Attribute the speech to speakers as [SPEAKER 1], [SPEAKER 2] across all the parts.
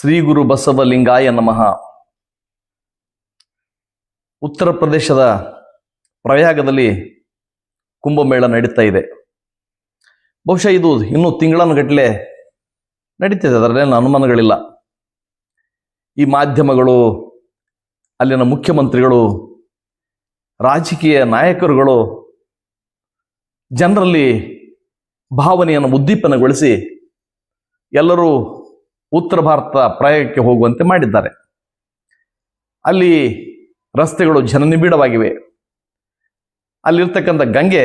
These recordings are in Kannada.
[SPEAKER 1] ಶ್ರೀ ಗುರು ಬಸವಲಿಂಗಾಯ ನಮಃ. ಉತ್ತರ ಪ್ರದೇಶದ ಪ್ರಯಾಗದಲ್ಲಿ ಕುಂಭಮೇಳ ನಡೀತಾ ಇದೆ. ಬಹುಶಃ ಇದು ಇನ್ನೂ ತಿಂಗಳನ್ಗಟ್ಟಲೆ ನಡೀತಿದೆ ಅದರಲ್ಲೇನು ಅನುಮಾನಗಳಿಲ್ಲ. ಈ ಮಾಧ್ಯಮಗಳು, ಅಲ್ಲಿನ ಮುಖ್ಯಮಂತ್ರಿಗಳು, ರಾಜಕೀಯ ನಾಯಕರುಗಳು ಜನರಲ್ಲಿ ಭಾವನೆಯನ್ನು ಉದ್ದೀಪನಗೊಳಿಸಿ ಎಲ್ಲರೂ ಉತ್ತರ ಭಾರತ ಪ್ರಯಾಗಕ್ಕೆ ಹೋಗುವಂತೆ ಮಾಡಿದ್ದಾರೆ. ಅಲ್ಲಿ ರಸ್ತೆಗಳು ಜನನಿಬಿಡವಾಗಿವೆ ಅಲ್ಲಿರ್ತಕ್ಕಂಥ ಗಂಗೆ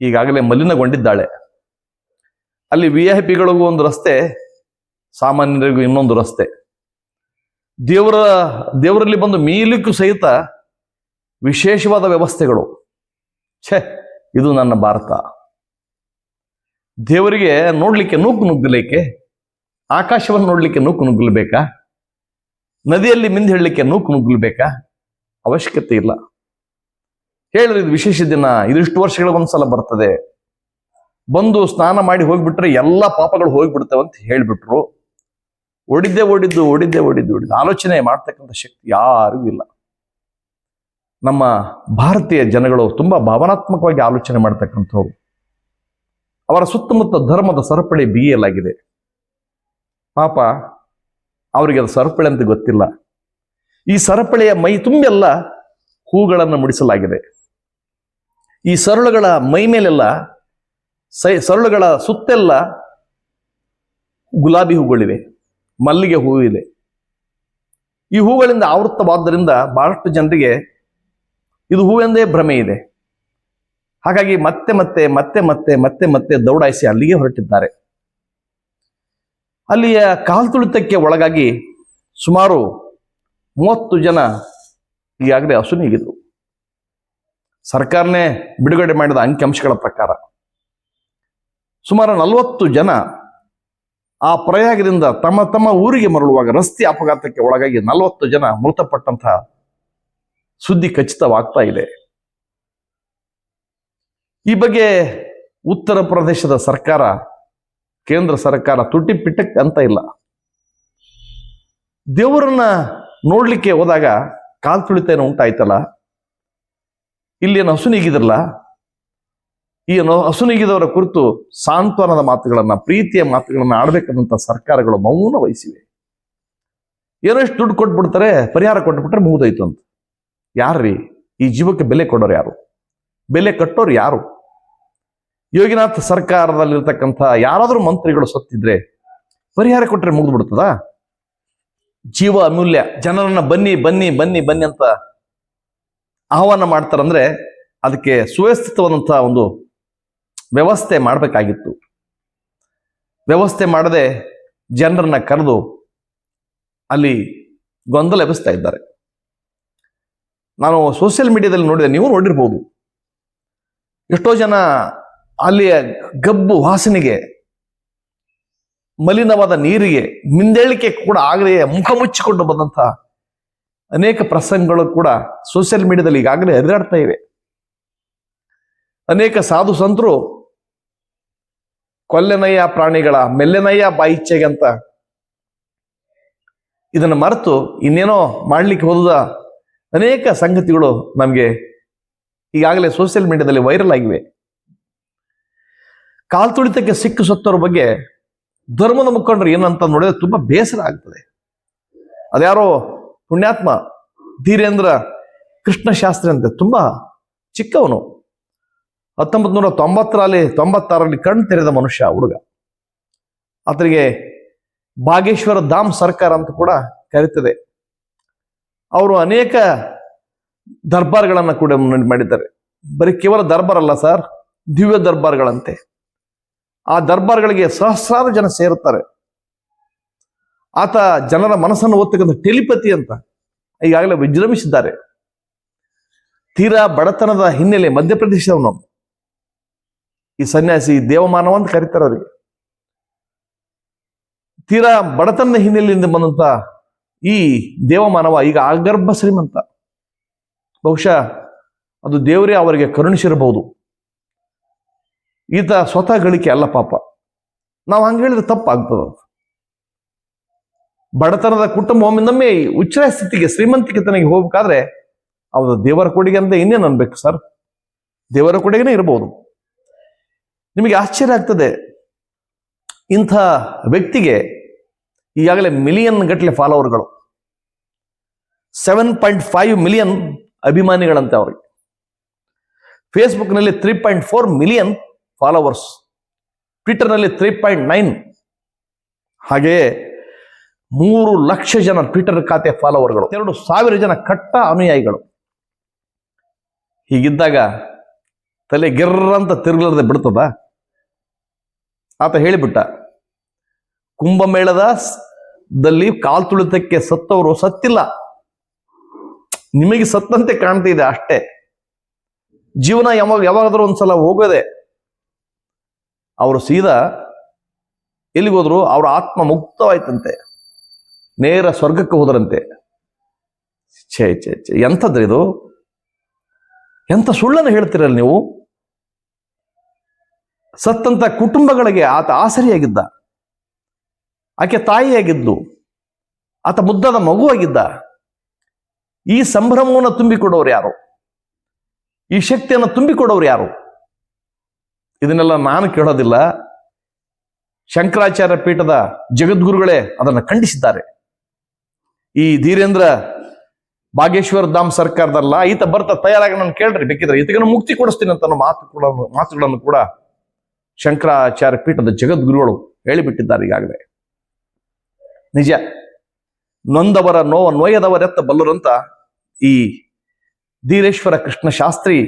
[SPEAKER 1] ಈಗಾಗಲೇ ಮಲಿನಗೊಂಡಿದ್ದಾಳೆ. ಅಲ್ಲಿ ವಿ ಐ ಪಿಗಳಿಗೂ ಒಂದು ರಸ್ತೆ, ಸಾಮಾನ್ಯರಿಗೂ ಇನ್ನೊಂದು ರಸ್ತೆ. ದೇವರ, ದೇವರಲ್ಲಿ ಬಂದು ಮೀಲಿಕ್ಕೂ ಸಹಿತ ವಿಶೇಷವಾದ ವ್ಯವಸ್ಥೆಗಳು. ಛೆ, ಇದು ನನ್ನ ಭಾರತ. ದೇವರಿಗೆ ನೋಡ್ಲಿಕ್ಕೆ ನೂಕು ನುಗ್ಗಲಿಕ್ಕೆ ಆಕಾಶವನ್ನು ನೋಡಲಿಕ್ಕೆ ನೂಕು ನುಗ್ಗಲ್ಬೇಕಾ? ನದಿಯಲ್ಲಿ ಮಿಂದು ಹೇಳಲಿಕ್ಕೆ ನೂಕು ನುಗ್ಗಲ್ಬೇಕಾ? ಅವಶ್ಯಕತೆ ಇಲ್ಲ. ಹೇಳಿದ್ರೆ ಇದು ವಿಶೇಷ ದಿನ ಇದಿಷ್ಟು ವರ್ಷಗಳ ಒಂದ್ಸಲ ಬರ್ತದೆ. ಬಂದು ಸ್ನಾನ ಮಾಡಿ ಹೋಗ್ಬಿಟ್ರೆ ಎಲ್ಲ ಪಾಪಗಳು ಹೋಗ್ಬಿಡ್ತವೆ ಅಂತ ಹೇಳ್ಬಿಟ್ರು. ಓಡಿದ್ದೆ ಓಡಿದ್ದು ಓಡಿದ್ದೆ ಓಡಿದ್ದು ಓಡಿದ್ದು. ಆಲೋಚನೆ ಮಾಡ್ತಕ್ಕಂಥ ಶಕ್ತಿ ಯಾರಿಗೂ ಇಲ್ಲ. ನಮ್ಮ ಭಾರತೀಯ ಜನಗಳು ತುಂಬಾ ಭಾವನಾತ್ಮಕವಾಗಿ ಆಲೋಚನೆ ಮಾಡ್ತಕ್ಕಂಥವ್ರು. ಅವರ ಸುತ್ತಮುತ್ತ ಧರ್ಮದ ಸರಪಳಿ ಬಿಗಿಯಲಾಗಿದೆ ಪಾಪ, ಅವರಿಗೆ ಅದು ಸರಪಳಿ ಅಂತ ಗೊತ್ತಿಲ್ಲ. ಈ ಸರಪಳಿಯ ಮೈ ತುಂಬೆಲ್ಲ ಹೂಗಳನ್ನು ಮುಡಿಸಲಾಗಿದೆ. ಈ ಸರಳುಗಳ ಮೈ ಮೇಲೆಲ್ಲ ಸೈ, ಸರಳುಗಳ ಸುತ್ತೆಲ್ಲ ಗುಲಾಬಿ ಹೂಗಳಿವೆ. ಮಲ್ಲಿಗೆ ಹೂವು ಇದೆ. ಈ ಹೂಗಳಿಂದ ಆವೃತ್ತವಾದ್ದರಿಂದ ಬಹಳಷ್ಟು ಜನರಿಗೆ ಇದು ಹೂವೆಂದೇ ಭ್ರಮೆ ಇದೆ. ಹಾಗಾಗಿ ಮತ್ತೆ ಮತ್ತೆ ಮತ್ತೆ ಮತ್ತೆ ಮತ್ತೆ ಮತ್ತೆ ದೌಡಾಯಿಸಿ ಅಲ್ಲಿಗೆ ಹೊರಟಿದ್ದಾರೆ. ಅಲ್ಲಿಯ ಕಾಲ್ತುಳಿತಕ್ಕೆ ಒಳಗಾಗಿ ಸುಮಾರು ಮೂವತ್ತು ಜನ ಈಗಾಗಲೇ ಅಸುನೀಗಿದ್ರು ಸರ್ಕಾರನೇ ಬಿಡುಗಡೆ ಮಾಡಿದ ಅಂಕಿಅಂಶಗಳ ಪ್ರಕಾರ ಸುಮಾರು ನಲವತ್ತು ಜನ ಆ ಪ್ರಯಾಗದಿಂದ ತಮ್ಮ ತಮ್ಮ ಊರಿಗೆ ಮರಳುವಾಗ ರಸ್ತೆ ಅಪಘಾತಕ್ಕೆ ಒಳಗಾಗಿ ನಲವತ್ತು ಜನ ಮೃತಪಟ್ಟಂತಹ ಸುದ್ದಿ ಖಚಿತವಾಗ್ತಾ ಇದೆ. ಈ ಬಗ್ಗೆ ಉತ್ತರ ಪ್ರದೇಶದ ಸರ್ಕಾರ ಕೇಂದ್ರ ಸರ್ಕಾರ ತುಟಿ ಪಿಟಕ್ ಅಂತ ಇಲ್ಲ. ದೇವರನ್ನ ನೋಡ್ಲಿಕ್ಕೆ ಹೋದಾಗ ಕಾಲ್ ತುಳಿತ ಉಂಟಾಯ್ತಲ್ಲ? ಇಲ್ಲಿ ಏನು ಹಸುನೀಗಿದ್ರಲ್ಲ ಈ ಹಸುನೀಗಿದವರ ಕುರಿತು ಸಾಂತ್ವನದ ಮಾತುಗಳನ್ನ, ಪ್ರೀತಿಯ ಮಾತುಗಳನ್ನ ಆಡ್ಬೇಕಂತ ಸರ್ಕಾರಗಳು ಮೌನ ವಹಿಸಿವೆ. ಏನೋ ಎಷ್ಟು ದುಡ್ಡು ಕೊಟ್ಬಿಡ್ತಾರೆ, ಪರಿಹಾರ ಕೊಟ್ಬಿಟ್ರೆ ಮುಗಿದೋಯ್ತು ಅಂತ. ಯಾರ್ರೀ? ಈ ಜೀವಕ್ಕೆ ಬೆಲೆ ಕೊಡೋರು ಯಾರು? ಬೆಲೆ ಕಟ್ಟೋರು ಯಾರು? ಯೋಗಿನಾಥ್ ಸರ್ಕಾರದಲ್ಲಿರ್ತಕ್ಕಂಥ ಯಾರಾದರೂ ಮಂತ್ರಿಗಳು ಸತ್ತಿದ್ರೆ ಪರಿಹಾರ ಕೊಟ್ಟರೆ ಮುಗಿದು ಬಿಡ್ತದ ಜೀವ ಅಮೂಲ್ಯ, ಜನರನ್ನ ಬನ್ನಿ ಬನ್ನಿ ಬನ್ನಿ ಬನ್ನಿ ಅಂತ ಆಹ್ವಾನ ಮಾಡ್ತಾರಂದ್ರೆ ಅದಕ್ಕೆ ಸುವ್ಯವಸ್ಥಿತವಾದಂತಹ ಒಂದು ವ್ಯವಸ್ಥೆ ಮಾಡಬೇಕಾಗಿತ್ತು. ವ್ಯವಸ್ಥೆ ಮಾಡದೆ ಜನರನ್ನ ಕರೆದು ಅಲ್ಲಿ ಗೊಂದಲ ಎಬ್ಬಿಸ್ತಾ ಇದ್ದಾರೆ. ನಾನು ಸೋಷಿಯಲ್ ಮೀಡಿಯಾದಲ್ಲಿ ನೋಡಿದೆ, ನೀವು ನೋಡಿರ್ಬೋದು. ಎಷ್ಟೋ ಜನ ಅಲ್ಲಿಯ ಗಬ್ಬು ವಾಸನೆಗೆ, ಮಲಿನವಾದ ನೀರಿಗೆ ಮಿಂದೇಳಿಕೆ ಕೂಡ ಆಗಲೇ ಮುಖ ಮುಚ್ಚಿಕೊಂಡು ಬಂದಂತಹ ಅನೇಕ ಪ್ರಸಂಗಗಳು ಕೂಡ ಸೋಷಿಯಲ್ ಮೀಡಿಯಾದಲ್ಲಿ ಈಗಾಗಲೇ ಹರಿದಾಡ್ತಾ ಇವೆ. ಅನೇಕ ಸಾಧು ಸಂತರು ಕೊಲ್ಲೆನಯ್ಯ ಪ್ರಾಣಿಗಳ ಮೆಲ್ಲೆನಯ್ಯ ಬಾಯಿಚ್ಚೆಗೆ ಅಂತ ಇದನ್ನು ಮರೆತು ಇನ್ನೇನೋ ಮಾಡ್ಲಿಕ್ಕೆ ಹೋದ ಅನೇಕ ಸಂಗತಿಗಳು ನಮಗೆ ಈಗಾಗಲೇ ಸೋಷಿಯಲ್ ಮೀಡಿಯಾದಲ್ಲಿ ವೈರಲ್ ಆಗಿವೆ. ಕಾಲ್ತುಳಿತಕ್ಕೆ ಸಿಕ್ಕು ಸತ್ತವ್ರ ಬಗ್ಗೆ ಧರ್ಮದ ಮುಖಂಡರು ಏನಂತ ನೋಡಿದ್ರೆ ತುಂಬಾ ಬೇಸರ ಆಗ್ತದೆ. ಅದ್ಯಾರೋ ಪುಣ್ಯಾತ್ಮ ಧೀರೇಂದ್ರ ಕೃಷ್ಣ ಶಾಸ್ತ್ರಿ ಅಂತೆ, ತುಂಬಾ ಚಿಕ್ಕವನು. ಹತ್ತೊಂಬತ್ ನೂರ ತೊಂಬತ್ತರಲ್ಲಿ ತೊಂಬತ್ತಾರರಲ್ಲಿ ಕಣ್ ತೆರೆದ ಮನುಷ್ಯ, ಹುಡುಗ. ಆತನಿಗೆ ಬಾಗೇಶ್ವರ ಧಾಮ್ ಸರ್ಕಾರ ಅಂತ ಕೂಡ ಕರೀತದೆ. ಅವರು ಅನೇಕ ದರ್ಬಾರ್ಗಳನ್ನ ಕೂಡ ಮಾಡಿದ್ದಾರೆ. ಬರೀ ಕೇವಲ ದರ್ಬಾರ್ ಅಲ್ಲ ಸರ್, ದಿವ್ಯ ದರ್ಬಾರ್ಗಳಂತೆ. ಆ ದರ್ಬಾರ್ಗಳಿಗೆ ಸಹಸ್ರಾರು ಜನ ಸೇರುತ್ತಾರೆ. ಆತ ಜನರ ಮನಸ್ಸನ್ನು ಓದ್ತಕ್ಕಂಥ ಟೆಲಿಪತಿ ಅಂತ ಈಗಾಗಲೇ ವಿಜೃಂಭಿಸಿದ್ದಾರೆ. ತೀರಾ ಬಡತನದ ಹಿನ್ನೆಲೆ ಮಧ್ಯಪ್ರದೇಶವನ್ನು ಈ ಸನ್ಯಾಸಿ ದೇವಮಾನವ ಅಂತ ಕರೀತಾರೆ ಅವರಿಗೆ. ತೀರಾ ಬಡತನದ ಹಿನ್ನೆಲೆಯಿಂದ ಬಂದಂತ ಈ ದೇವಮಾನವ ಈಗ ಆಗರ್ಭ ಶ್ರೀಮಂತ. ಬಹುಶಃ ಅದು ದೇವರೇ ಅವರಿಗೆ ಕರುಣಿಸಿರಬಹುದು. ಈತ ಸ್ವತಃ ಗಳಿಕೆ ಅಲ್ಲ ಪಾಪ. ನಾವು ಹಂಗೆ ಹೇಳಿದ್ರೆ ತಪ್ಪಾಗ್ತದ ಬಡತನದ ಕುಟುಂಬ ಒಮ್ಮೆ ಈ ಉಚ್ಚರ ಸ್ಥಿತಿಗೆ ಶ್ರೀಮಂತಿಕೆ ತನಗೆ ಹೋಗ್ಬೇಕಾದ್ರೆ ಅವರು ದೇವರ ಕೊಡುಗೆ ಅಂತ ಇನ್ನೇನು ಅನ್ಬೇಕು ಸರ್ ದೇವರ ಕೊಡುಗೆನೇ ಇರಬಹುದು ನಿಮಗೆ ಆಶ್ಚರ್ಯ ಆಗ್ತದೆ, ಇಂಥ ವ್ಯಕ್ತಿಗೆ ಈಗಾಗಲೇ ಮಿಲಿಯನ್ ಗಟ್ಟಲೆ ಫಾಲೋವರ್ಗಳು ಸೆವೆನ್ ಪಾಯಿಂಟ್ ಫೈವ್ ಮಿಲಿಯನ್ ಅಭಿಮಾನಿಗಳಂತೆ ಅವ್ರಿಗೆ. ಫೇಸ್ಬುಕ್ನಲ್ಲಿ three point four million followers ಟ್ವಿಟರ್ನಲ್ಲಿ ತ್ರೀ ಪಾಯಿಂಟ್ ನೈನ್ ಹಾಗೆಯೇ ಮೂರು ಲಕ್ಷ ಜನ ಟ್ವಿಟರ್ ಖಾತೆ ಫಾಲೋವರ್ಗಳು ಎರಡು ಸಾವಿರ ಜನ ಕಟ್ಟ ಅನುಯಾಯಿಗಳು. ಹೀಗಿದ್ದಾಗ ತಲೆ ಗಿರ್ರಂತ ತಿರುಗಲಾರದೆ ಬಿಡ್ತದ ಆತ ಹೇಳಿಬಿಟ್ಟ, ಕುಂಭಮೇಳದ ದಲ್ಲಿ ಕಾಲ್ ತುಳಿತಕ್ಕೆ ಸತ್ತವರು ಸತ್ತಿಲ್ಲ. ನಿಮಗೆ ಸತ್ತಂತೆ ಕಾಣ್ತಿದೆ ಅಷ್ಟೇ. ಜೀವನ ಯಾವಾಗ, ಯಾವಾಗಾದ್ರೂ ಒಂದ್ಸಲ ಹೋಗೋದೆ ಅವರು ಸೀದಾ ಎಲ್ಲಿಗೆ ಹೋದ್ರು? ಅವ್ರ ಆತ್ಮ ಮುಕ್ತವಾಯ್ತಂತೆ. ನೇರ ಸ್ವರ್ಗಕ್ಕೆ ಹೋದರಂತೆ. ಛೇ ಛೇ ಛೇ, ಎಂಥದ್ರಿ ಇದು? ಎಂಥ ಸುಳ್ಳನ್ನು ಹೇಳ್ತಿರಲ್ಲ ನೀವು? ಸತ್ತಂತ ಕುಟುಂಬಗಳಿಗೆ ಆತ ಆಸರಿಯಾಗಿದ್ದ. ಆಕೆ ತಾಯಿಯಾಗಿದ್ದು. ಆತ ಮುದ್ದಾದ ಮಗುವಾಗಿದ್ದ. ಈ ಸಂಭ್ರಮವನ್ನು ತುಂಬಿಕೊಡೋರು ಯಾರು? ಈ ಶಕ್ತಿಯನ್ನು ತುಂಬಿಕೊಡೋರು ಯಾರು? ಇದನ್ನೆಲ್ಲ ನಾನು ಕೇಳೋದಿಲ್ಲ. ಶಂಕರಾಚಾರ್ಯ ಪೀಠದ ಜಗದ್ಗುರುಗಳೇ ಅದನ್ನು ಖಂಡಿಸಿದ್ದಾರೆ. ಈ ಧೀರೇಂದ್ರ ಬಾಗೇಶ್ವರ ಧಾಮ್ ಸರ್ಕಾರದಲ್ಲ, ಈತ ಬರ್ತಾ ತಯಾರಾಗಿ ನಾನು ಕೇಳ್ರಿ ಬೇಕಿದ್ರೆ, ಈತಗನ ಮುಕ್ತಿ ಕೊಡಿಸ್ತೀನಿ ಅಂತ ಮಾತು ಕೂಡ, ಮಾತುಗಳನ್ನು ಕೂಡ ಶಂಕರಾಚಾರ್ಯ ಪೀಠದ ಜಗದ್ಗುರುಗಳು ಹೇಳಿಬಿಟ್ಟಿದ್ದಾರೆ ಈಗಾಗಲೇ. ನಿಜ, ನೊಂದವರ ನೋವ ನೋಯದವರೆತ್ತ ಬಲ್ಲರಂತ ಈ ಧೀರೇಶ್ವರ ಕೃಷ್ಣ ಶಾಸ್ತ್ರಿ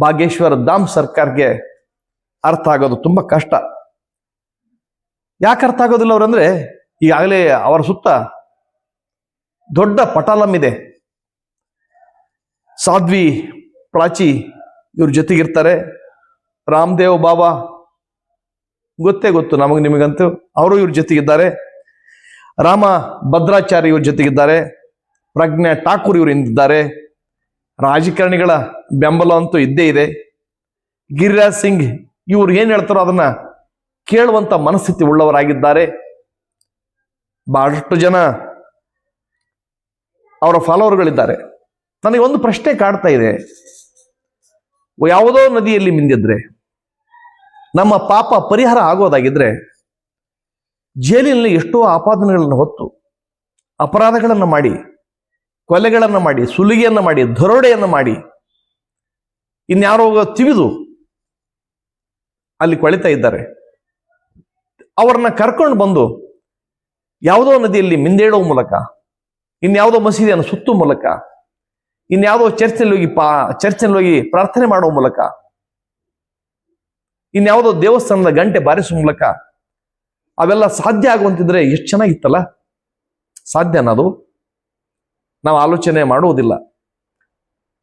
[SPEAKER 1] ಭಾಗ್ಯೇಶ್ವರ ಧಾಮ್ ಸರ್ಕಾರ್ಗೆ ಅರ್ಥ ಆಗೋದು ತುಂಬಾ ಕಷ್ಟ. ಯಾಕೆ ಅರ್ಥ ಆಗೋದಿಲ್ಲ ಅವರಂದ್ರೆ, ಈಗಾಗಲೇ ಅವರ ಸುತ್ತ ದೊಡ್ಡ ಪಟಾಲಂ ಇದೆ. ಸಾಧ್ವಿ, ಪ್ರಾಚಿ ಇವ್ರ ಜೊತೆಗಿರ್ತಾರೆ. ರಾಮದೇವ್ ಬಾಬಾ, ಗೊತ್ತೇ ಗೊತ್ತು ನಮಗೆ ನಿಮಗಂತೂ, ಅವರು ಇವ್ರ ಜೊತೆಗಿದ್ದಾರೆ. ರಾಮ ಭದ್ರಾಚಾರ್ಯ ಇವ್ರ ಜೊತೆಗಿದ್ದಾರೆ. ಪ್ರಜ್ಞಾ ಠಾಕೂರ್ ಇವರು ಇಂದಿದ್ದಾರೆ. ರಾಜಕಾರಣಿಗಳ ಬೆಂಬಲ ಅಂತೂ ಇದ್ದೇ ಇದೆ. ಗಿರಿರಾಜ್ ಸಿಂಗ್ ಇವ್ರು ಏನು ಹೇಳ್ತಾರೋ ಅದನ್ನ ಕೇಳುವಂತ ಮನಸ್ಥಿತಿ ಉಳ್ಳವರಾಗಿದ್ದಾರೆ. ಬಹಳಷ್ಟು ಜನ ಅವರ ಫಾಲೋವರ್ಗಳಿದ್ದಾರೆ. ನನಗೆ ಒಂದು ಪ್ರಶ್ನೆ ಕಾಡ್ತಾ ಇದೆ. ಯಾವುದೋ ನದಿಯಲ್ಲಿ ಮಿಂದಿದ್ರೆ, ನಮ್ಮ ಪಾಪ ಪರಿಹಾರ ಆಗೋದಾಗಿದ್ರೆ, ಜೈಲಿನಲ್ಲಿ ಎಷ್ಟೋ ಆಪಾದನೆಗಳನ್ನು ಹೊತ್ತು ಅಪರಾಧಗಳನ್ನು ಮಾಡಿ ಕೊಲೆಗಳನ್ನು ಮಾಡಿ, ಸುಲಿಗೆಯನ್ನು ಮಾಡಿ, ದರೋಡೆಯನ್ನು ಮಾಡಿ, ಇನ್ಯಾರೋ ತಿವಿದು ಅಲ್ಲಿ ಕೊಳಿತಾ ಇದ್ದಾರೆ. ಅವರನ್ನ ಕರ್ಕೊಂಡು ಬಂದು ಯಾವುದೋ ನದಿಯಲ್ಲಿ ಮಿಂದೇಳುವ ಮೂಲಕ, ಇನ್ಯಾವುದೋ ಮಸೀದಿಯನ್ನು ಸುತ್ತುವ ಮೂಲಕ, ಇನ್ಯಾವುದೋ ಚರ್ಚ್ನಲ್ಲಿ ಹೋಗಿ ಪಾ ಚರ್ಚಲ್ಲಿ ಹೋಗಿ ಪ್ರಾರ್ಥನೆ ಮಾಡುವ ಮೂಲಕ, ಇನ್ಯಾವುದೋ ದೇವಸ್ಥಾನದ ಗಂಟೆ ಬಾರಿಸುವ ಮೂಲಕ, ಅವೆಲ್ಲ ಸಾಧ್ಯ ಆಗುವಂತಿದ್ರೆ ಎಷ್ಟು ಚೆನ್ನಾಗಿತ್ತಲ್ಲ? ಸಾಧ್ಯನಾ ಅದು? ನಾವು ಆಲೋಚನೆ ಮಾಡುವುದಿಲ್ಲ.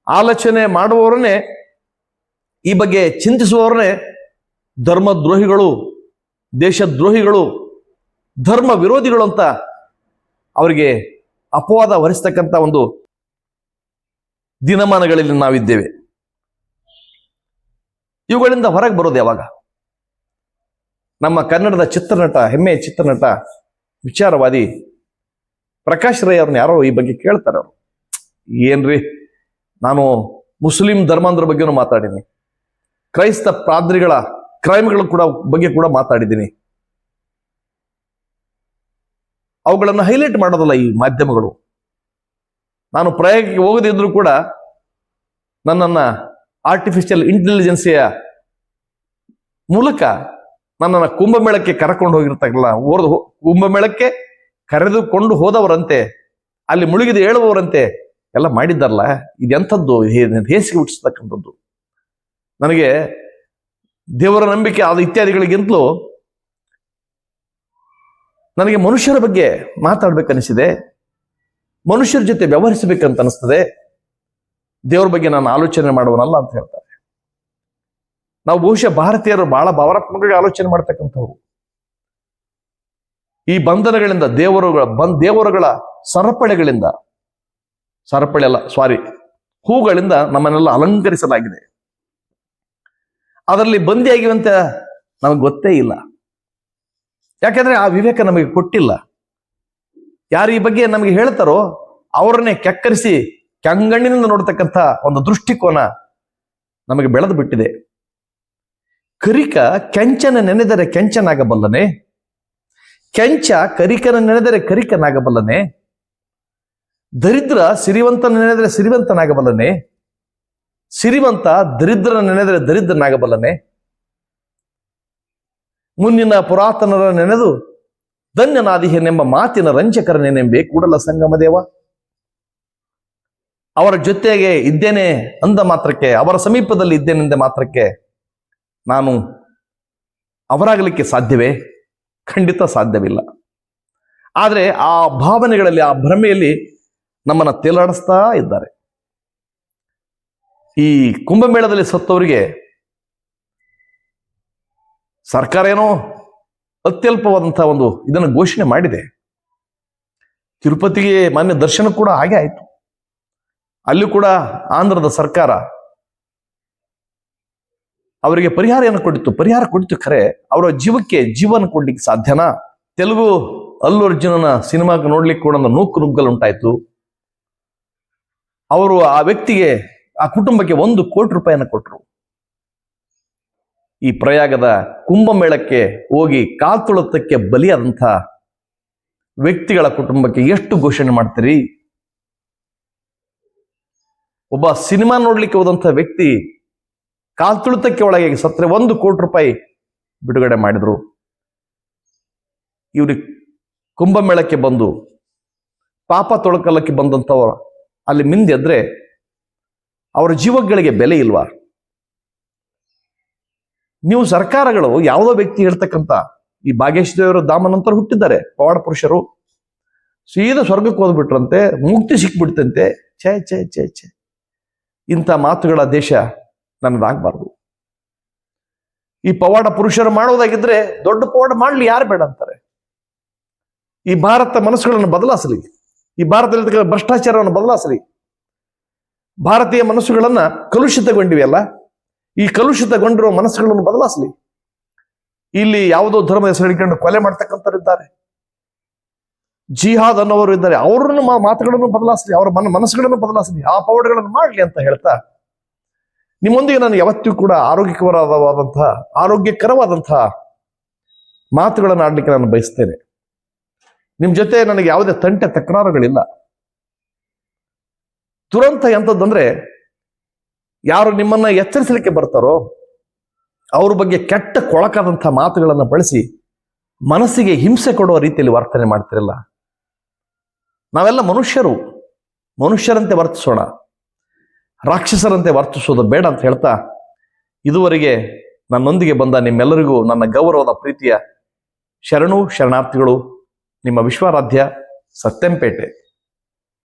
[SPEAKER 1] ಆಲೋಚನೆ ಮಾಡುವವರನ್ನೇ, ಈ ಬಗ್ಗೆ ಚಿಂತಿಸುವವರನ್ನೇ ಧರ್ಮದ್ರೋಹಿಗಳು, ದೇಶದ್ರೋಹಿಗಳು ಧರ್ಮ ವಿರೋಧಿಗಳು ಅಂತ ಅವರಿಗೆ ಅಪವಾದ ಹೊರಿಸ್ತಕ್ಕಂಥ ಒಂದು ದಿನಮಾನಗಳಲ್ಲಿ ನಾವಿದ್ದೇವೆ. ಇವುಗಳಿಂದ ಹೊರಗೆ ಬರೋದು ಯಾವಾಗ? ನಮ್ಮ ಕನ್ನಡದ ಚಿತ್ರನಟ, ಹೆಮ್ಮೆಯ ಚಿತ್ರನಟ, ವಿಚಾರವಾದಿ ಪ್ರಕಾಶ್ ರೈ ಅವ್ರನ್ನ ಯಾರೋ ಈ ಬಗ್ಗೆ ಕೇಳ್ತಾರೆ ಅವರು. ಏನ್ರಿ? ನಾನು ಮುಸ್ಲಿಂ ಧರ್ಮಾಂಧ್ರ ಬಗ್ಗೆನೂ ಮಾತಾಡೀನಿ. ಕ್ರೈಸ್ತ ಪಾದ್ರಿಗಳ ಕ್ರೈಮ್ಗಳ ಕೂಡ ಬಗ್ಗೆ ಕೂಡ ಮಾತಾಡಿದ್ದೀನಿ ಅವುಗಳನ್ನು ಹೈಲೈಟ್ ಮಾಡೋದಲ್ಲ ಈ ಮಾಧ್ಯಮಗಳು. ನಾನು ಪ್ರಯೋಗಕ್ಕೆ ಹೋಗದಿದ್ರು ಕೂಡ ನನ್ನನ್ನ ಆರ್ಟಿಫಿಷಿಯಲ್ ಇಂಟೆಲಿಜೆನ್ಸಿಯ ಮೂಲಕ ನನ್ನನ್ನು ಕುಂಭಮೇಳಕ್ಕೆ ಕರ್ಕೊಂಡು ಹೋಗಿರ್ತಕ್ಕಲ್ಲ ಓರ್ದು ಕುಂಭಮೇಳಕ್ಕೆ ಕರೆದುಕೊಂಡು ಹೋದವರಂತೆ, ಅಲ್ಲಿ ಮುಳುಗಿದು ಹೇಳುವವರಂತೆ ಎಲ್ಲ ಮಾಡಿದ್ದಾರಲ್ಲ, ಇದೆಂಥದ್ದು? ಹೇಸಿಗೆ ಹುಟ್ಟಿಸ್ತಕ್ಕಂಥದ್ದು. ನನಗೆ ದೇವರ ನಂಬಿಕೆ ಆದ ಇತ್ಯಾದಿಗಳಿಗಿಂತಲೂ ನನಗೆ ಮನುಷ್ಯರ ಬಗ್ಗೆ ಮಾತಾಡ್ಬೇಕನ್ನಿಸಿದೆ. ಮನುಷ್ಯರ ಜೊತೆ ವ್ಯವಹರಿಸಬೇಕಂತ ಅನಿಸ್ತದೆ. ದೇವರ ಬಗ್ಗೆ ನಾನು ಆಲೋಚನೆ ಮಾಡುವನಲ್ಲ ಅಂತ ಹೇಳ್ತಾರೆ. ನಾವು ಬಹುಶಃ ಭಾರತೀಯರು ಬಹಳ ಭಾವನಾತ್ಮಕವಾಗಿ ಆಲೋಚನೆ ಮಾಡ್ತಕ್ಕಂಥವ್ರು. ಈ ಬಂಧನಗಳಿಂದ ದೇವರುಗಳ ಬಂದ್ ದೇವರುಗಳ ಸರಪಳೆಗಳಿಂದ, ಸರಪಳೆ ಅಲ್ಲ ಸಾರಿ ಹೂಗಳಿಂದ ನಮ್ಮನ್ನೆಲ್ಲ ಅಲಂಕರಿಸಲಾಗಿದೆ. ಅದರಲ್ಲಿ ಬಂದಿಯಾಗಿವಂತ ನಮಗೆ ಗೊತ್ತೇ ಇಲ್ಲ. ಯಾಕಂದ್ರೆ ಆ ವಿವೇಕ ನಮಗೆ ಕೊಟ್ಟಿಲ್ಲ. ಯಾರು ಈ ಬಗ್ಗೆ ನಮಗೆ ಹೇಳ್ತಾರೋ ಅವರನ್ನೇ ಕೆಕ್ಕರಿಸಿ ಕೆಂಗಣ್ಣಿನಿಂದ ನೋಡ್ತಕ್ಕಂಥ ಒಂದು ದೃಷ್ಟಿಕೋನ ನಮಗೆ ಬೆಳೆದು ಬಿಟ್ಟಿದೆ. ಕರಿಕ ಕೆಂಚನ ನೆನೆದರೆ ಕೆಂಚನಾಗಬಲ್ಲನೆ? ಕೆಂಚ ಕರಿಕನ ನೆನೆದರೆ ಕರಿಕನಾಗಬಲ್ಲನೆ? ದರಿದ್ರ ಸಿರಿವಂತನ ನೆನೆದರೆ ಸಿರಿವಂತನಾಗಬಲ್ಲನೆ? ಸಿರಿವಂತ ದರಿದ್ರನ ನೆನೆದರೆ ದರಿದ್ರನಾಗಬಲ್ಲನೆ? ಮುನ್ನಿನ ಪುರಾತನರ ನೆನೆದು ಧನ್ಯನಾದಿಹನೆಂಬ ಮಾತಿನ ರಂಜಕರ ನೆನೆಂಬೆ ಕೂಡಲ ಸಂಗಮ ದೇವ. ಅವರ ಜೊತೆಗೆ ಇದ್ದೇನೆ ಅಂದ ಮಾತ್ರಕ್ಕೆ, ಅವರ ಸಮೀಪದಲ್ಲಿ ಇದ್ದೇನೆಂದ ಮಾತ್ರಕ್ಕೆ ನಾನು ಅವರಾಗಲಿಕ್ಕೆ ಸಾಧ್ಯವೇ? ಖಂಡಿತ ಸಾಧ್ಯವಿಲ್ಲ. ಆದರೆ ಆ ಭಾವನೆಗಳಲ್ಲಿ, ಆ ಭ್ರಮೆಯಲ್ಲಿ ನಮ್ಮನ್ನ ತೇಲಾಡಿಸ್ತಾ ಇದ್ದಾರೆ. ಈ ಕುಂಭಮೇಳದಲ್ಲಿ ಸತ್ತವರಿಗೆ ಸರ್ಕಾರ ಏನೋ ಅತ್ಯಲ್ಪವಾದಂತಹ ಒಂದು ಇದನ್ನು ಘೋಷಣೆ ಮಾಡಿದೆ. ತಿರುಪತಿಗೆ ಮಾನ್ಯ ದರ್ಶನ ಕೂಡ ಹಾಗೆ ಆಯಿತು. ಅಲ್ಲಿ ಕೂಡ ಆಂಧ್ರದ ಸರ್ಕಾರ ಅವರಿಗೆ ಪರಿಹಾರ ಕೊಡಿತು. ಪರಿಹಾರ ಕೊಡಿತು ಖರೆ, ಅವರ ಜೀವಕ್ಕೆ ಜೀವನ ಕೊಡ್ಲಿಕ್ಕೆ ಸಾಧ್ಯನಾ? ತೆಲುಗು ಅಲ್ಲು ಅರ್ಜುನನ ಸಿನಿಮಾಗೆ ನೋಡ್ಲಿಕ್ಕೆ ಕೂಡ ನೂಕು ನುಗ್ಗಲು ಉಂಟಾಯ್ತು. ಅವರು ಆ ವ್ಯಕ್ತಿಗೆ, ಆ ಕುಟುಂಬಕ್ಕೆ ಒಂದು ಕೋಟಿ ರೂಪಾಯಿಯನ್ನು ಕೊಟ್ಟರು ಈ ಪ್ರಯಾಗದ ಕುಂಭಮೇಳಕ್ಕೆ ಹೋಗಿ ಕಾಲ್ತುಳತಕ್ಕೆ ಬಲಿಯಾದಂಥ ವ್ಯಕ್ತಿಗಳ ಕುಟುಂಬಕ್ಕೆ ಎಷ್ಟು ಘೋಷಣೆ ಮಾಡ್ತೀರಿ? ಒಬ್ಬ ಸಿನಿಮಾ ನೋಡ್ಲಿಕ್ಕೆ ಹೋದಂಥ ವ್ಯಕ್ತಿ ಕಾಲ್ತುಳಿತಕ್ಕೆ ಒಳಗೆ ಸತ್ರೆ ಒಂದು ಕೋಟಿ ರೂಪಾಯಿ ಬಿಡುಗಡೆ ಮಾಡಿದ್ರು. ಇವ್ರಿಗೆ ಕುಂಭಮೇಳಕ್ಕೆ ಬಂದು, ಪಾಪ ತೊಳಕಲಕ್ಕೆ ಬಂದಂಥವ್ರು ಅಲ್ಲಿ ಮಿಂದೆದ್ರೆ ಅವರ ಜೀವಗಳಿಗೆ ಬೆಲೆ ಇಲ್ವಾ? ನೀವು ಸರ್ಕಾರಗಳು ಯಾವುದೋ ವ್ಯಕ್ತಿ ಹೇಳ್ತಕ್ಕಂಥ ಈ ಭಾಗೇಶ್ ದೇವರು ದಾಮನಂತರ ಹುಟ್ಟಿದ್ದಾರೆ, ಪವಾಡ ಪುರುಷರು. ಸೀದಾ ಸ್ವರ್ಗಕ್ಕೆ ಹೋದ್ಬಿಟ್ರಂತೆ, ಮುಕ್ತಿ ಸಿಕ್ಬಿಡ್ತಂತೆ. ಛೇ ಛೇ ಛೇ ಛೇ. ಇಂಥ ಮಾತುಗಳ ದೇಶ ನನ್ನದಾಗಬಾರ್ದು. ಈ ಪವಾಡ ಪುರುಷರು ಮಾಡೋದಾಗಿದ್ರೆ ದೊಡ್ಡ ಪವಾಡ ಮಾಡ್ಲಿ ಯಾರು ಬೇಡ ಅಂತಾರೆ. ಈ ಭಾರತ ಮನಸ್ಸುಗಳನ್ನು ಬದಲಾಸಲಿ ಈ ಭಾರತದಲ್ಲಿ ಭ್ರಷ್ಟಾಚಾರವನ್ನು ಬದಲಾಸಲಿ ಭಾರತೀಯ ಮನಸ್ಸುಗಳನ್ನ ಕಲುಷಿತಗೊಂಡಿವೆಯಲ್ಲ, ಈ ಕಲುಷಿತಗೊಂಡಿರುವ ಮನಸ್ಸುಗಳನ್ನು ಬದಲಾಸಲಿ ಇಲ್ಲಿ ಯಾವುದೋ ಧರ್ಮ ಹೆಸರು ಕೊಲೆ ಮಾಡ್ತಕ್ಕಂಥವ್ರಿದ್ದಾರೆ. ಜಿಹಾದ್ ಅನ್ನೋರು ಇದ್ದಾರೆ, ಅವರನ್ನು ಮಾತುಗಳನ್ನು ಬದಲಾಸಲಿ ಅವರ ಮನ, ಮನಸ್ಸುಗಳನ್ನು ಬದಲಾಸಲಿ ಆ ಪವಾಡಗಳನ್ನು ಮಾಡಲಿ ಅಂತ ಹೇಳ್ತಾ ನಿಮ್ಮೊಂದಿಗೆ ನಾನು ಯಾವತ್ತಿಗೂ ಕೂಡ ಆರೋಗ್ಯಕರವಾದಂತಹ ಆರೋಗ್ಯಕರವಾದಂತಹ ಮಾತುಗಳನ್ನು ಆಡ್ಲಿಕ್ಕೆ ನಾನು ಬಯಸ್ತೇನೆ. ನಿಮ್ ಜೊತೆ ನನಗೆ ಯಾವುದೇ ತಂಟೆ ತಕರಾರುಗಳಿಲ್ಲ. ದುರಂತ ಎಂಥದ್ದಂದ್ರೆ ಯಾರು ನಿಮ್ಮನ್ನ ಎಚ್ಚರಿಸಲಿಕ್ಕೆ ಬರ್ತಾರೋ, ಅವ್ರ ಬಗ್ಗೆ ಕೆಟ್ಟ ಕೊಳಕಾದಂತಹ ಮಾತುಗಳನ್ನು ಬಳಸಿ, ಮನಸ್ಸಿಗೆ ಹಿಂಸೆ ಕೊಡುವ ರೀತಿಯಲ್ಲಿ ವರ್ತನೆ ಮಾಡ್ತಿರಲ್ಲ. ನಾವೆಲ್ಲ ಮನುಷ್ಯರು. ಮನುಷ್ಯರಂತೆ ವರ್ತಿಸೋಣ. ರಾಕ್ಷಸರಂತೆ ವರ್ತಿಸೋದು ಬೇಡ ಅಂತ ಹೇಳ್ತಾ ಇದುವರೆಗೆ ನನ್ನೊಂದಿಗೆ ಬಂದ ನಿಮ್ಮೆಲ್ಲರಿಗೂ ನನ್ನ ಗೌರವದ ಪ್ರೀತಿಯ ಶರಣು ಶರಣಾರ್ಥಿಗಳು, ನಿಮ್ಮ ವಿಶ್ವಾರಾಧ್ಯ ಸತ್ಯಂಪೇಟೆ.